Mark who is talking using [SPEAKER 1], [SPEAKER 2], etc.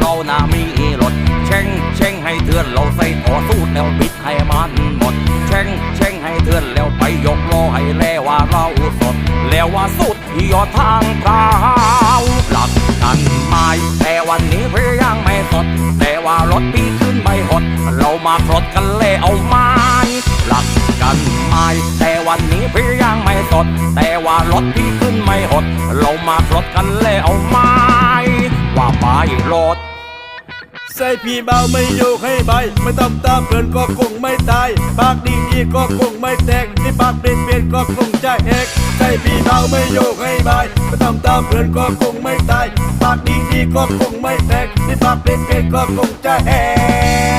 [SPEAKER 1] เราน่ามีรถเช่งเช่งให้เถื่อนเราใส่ต่อสู้แล้วบิดให้มันหมดเช่งเช่งให้เถื่อนแล้วไปยกล้อให้แล้วว่าเราสดแล้วว่าสุดที่ยอดทางเท้าหลักกันไม้แต่วันนี้พี่ยังไม่สด แต่ว่ารถพี่ขึ้นไม่หด เรามาปลดกันเลยเอาไม้หลักกันไม้แต่วันนี้พี่ยังไม่สด แต่ว่ารถพี่ขึ้นไม่หด เรามาปลดกันเลยเอาไม้ ว่าไปรถ
[SPEAKER 2] ใส่พี่เบาไม่โยกให้ใบไม่ต้องตามเพื่อนก็คงไม่ตาย ปากดีดีก็คงไม่แตกที่ปากเปลี่ยนเปลี่ยนก็คงจะแหกใส่พี่เบาไม่โยกให้ใบไม่ต้องตามเพื่อนก็คงไม่ตาย ปากดีดีก็คงไม่แตกที่ปากเปลี่ยนเปลี่ยนก็คงจะแหก